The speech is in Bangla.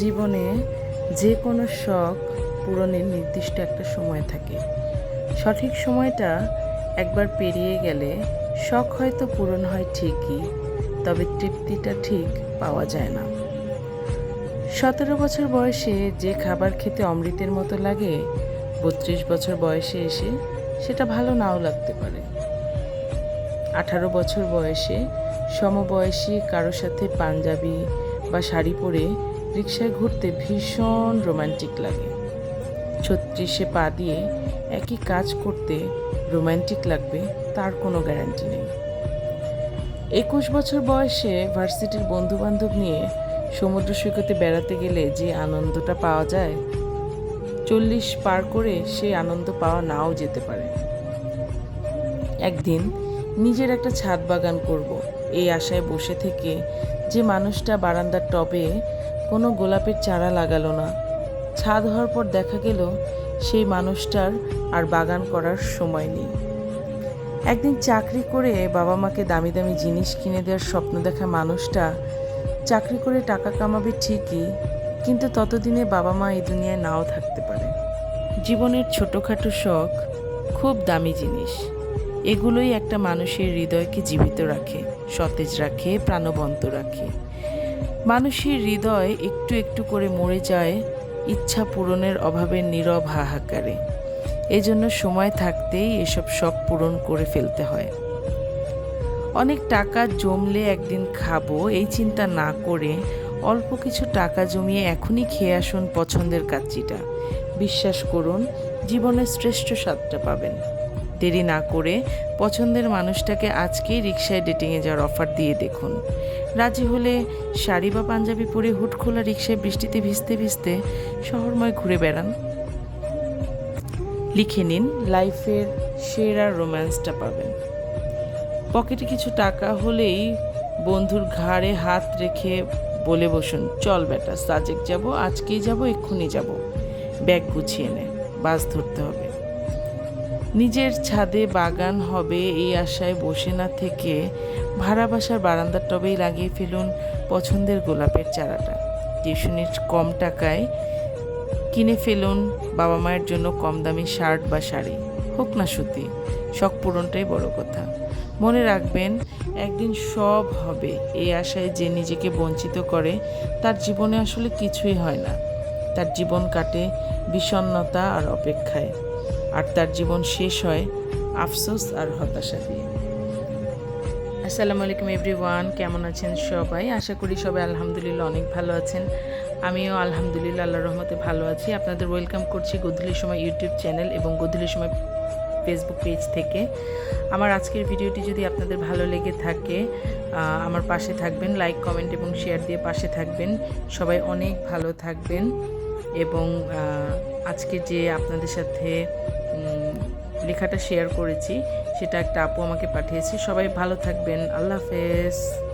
জীবনে যে কোনো শখ পূরণের নির্দিষ্ট একটা সময় থাকে। সঠিক সময়টা একবার পেরিয়ে গেলে শখ হয়তো পূরণ হয় ঠিকই, তবে তৃপ্তিটা ঠিক পাওয়া যায় না। সতেরো বছর বয়সে যে খাবার খেতে অমৃতের মতো লাগে, বত্রিশ বছর বয়সে এসে সেটা ভালো নাও লাগতে পারে। আঠারো বছর বয়সে সমবয়সী কারোর সাথে পাঞ্জাবি বা শাড়ি পরে রিক্সায় ঘুরতে ভীষণ রোমান্টিক লাগে। ছত্রিশে পা দিয়ে একই কাজ করতে রোমান্টিক লাগবে, তার কোনো গ্যারান্টি নেই। একুশ বছর বয়সে ভার্সিটির বন্ধু বান্ধব নিয়ে সমুদ্র সৈকতে বেড়াতে গেলে যে আনন্দটা পাওয়া যায়, চল্লিশ পার করে সেই আনন্দ পাওয়া নাও যেতে পারে। একদিন নিজের একটা ছাদ বাগান করব, এই আশায় বসে থেকে যে মানুষটা বারান্দার টবে কোনো গোলাপের চারা লাগালো না। ছাদ হওয়ার পর দেখা গেল, সেই মানুষটার আর বাগান করার সময় নেই। একদিন চাকরি করে বাবা মাকে দামি দামি জিনিস কিনে দেওয়ার স্বপ্ন দেখা মানুষটা চাকরি করে টাকা কামাবে ঠিকই, কিন্তু ততদিনে বাবা মা এই দুনিয়ায় নাও থাকতে পারে। জীবনের ছোটোখাটো শখ, খুব দামি জিনিস, এগুলোই একটা মানুষের হৃদয়কে জীবিত রাখে, সতেজ রাখে, প্রাণবন্ত রাখে। মানুষের হৃদয় একটু একটু করে মরে যায় ইচ্ছা পূরণের অভাবে নীরব হাহাকারে। এজন্য সময় থাকতেই এসব শখ পূরণ করে ফেলতে হয়। অনেক টাকা জমলে একদিন খাব, এই চিন্তা না করে অল্প কিছু টাকা জমিয়ে এখনই খেয়ে আসুন পছন্দের কাচ্চিটা। বিশ্বাস করুন, জীবনের শ্রেষ্ঠ স্বাদটা পাবেন। দেরি না করে পছন্দের মানুষটাকে আজকেই রিক্সায় ডেটিংয়ে যাওয়ার অফার দিয়ে দেখুন। রাজি হলে শাড়ি বা পাঞ্জাবি পরে হুট খোলা রিক্সায় বৃষ্টিতে ভিজতে ভিজতে শহরময় ঘুরে বেড়ান। লিখে নিন, লাইফের সেরা রোম্যান্সটা পাবেন। পকেটে কিছু টাকা হলেই বন্ধুর ঘাড়ে হাত রেখে বলে বসুন, চল বেটা, সাজেক যাব, আজকেই যাব, এক্ষুনি যাব। ব্যাগ গুছিয়ে নে, বাস ধরতে হবে। নিজের ছাদে বাগান হবে এই আশায় বসে না থেকে ভাড়া বাসার বারান্দার টবেই লাগিয়ে ফেলুন পছন্দের গোলাপের চারাটা। টিউশনির কম টাকায় কিনে ফেলুন বাবা মায়ের জন্য কম দামি শার্ট বা শাড়ি। হোক না সুতি শখ পূরণটাই বড় কথা। মনে রাখবেন, একদিন সব হবে। এই আশায় যে নিজেকে বঞ্চিত করে, তার জীবনে আসলে কিছুই হয় না। তার জীবন কাটে বিষণ্ণতা আর অপেক্ষায়। আর তার জীবন শেষ হয় আফসোস আর হতাশা দিয়ে। আসসালামু আলাইকুম এভরিওয়ান, কেমন আছেন সবাই? আশা করি সবাই আলহামদুলিল্লাহ অনেক ভালো আছেন। আমিও আলহামদুলিল্লাহ আল্লাহ রহমতে ভালো আছি। আপনাদের ওয়েলকাম করছি গধূলির সময় ইউটিউব চ্যানেল এবং গধূলির সময় ফেসবুক পেজ থেকে। আমার আজকের ভিডিওটি যদি আপনাদের ভালো লেগে থাকে আমার পাশে থাকবেন, লাইক, কমেন্ট এবং শেয়ার দিয়ে পাশে থাকবেন। সবাই অনেক ভালো থাকবেন এবং আজকে যে আপনাদের সাথে লেখাটা শেয়ার করেছি সেটা একটা আপু আমাকে পাঠিয়েছে। সবাই ভালো থাকবেন। আল্লাহ হাফেজ।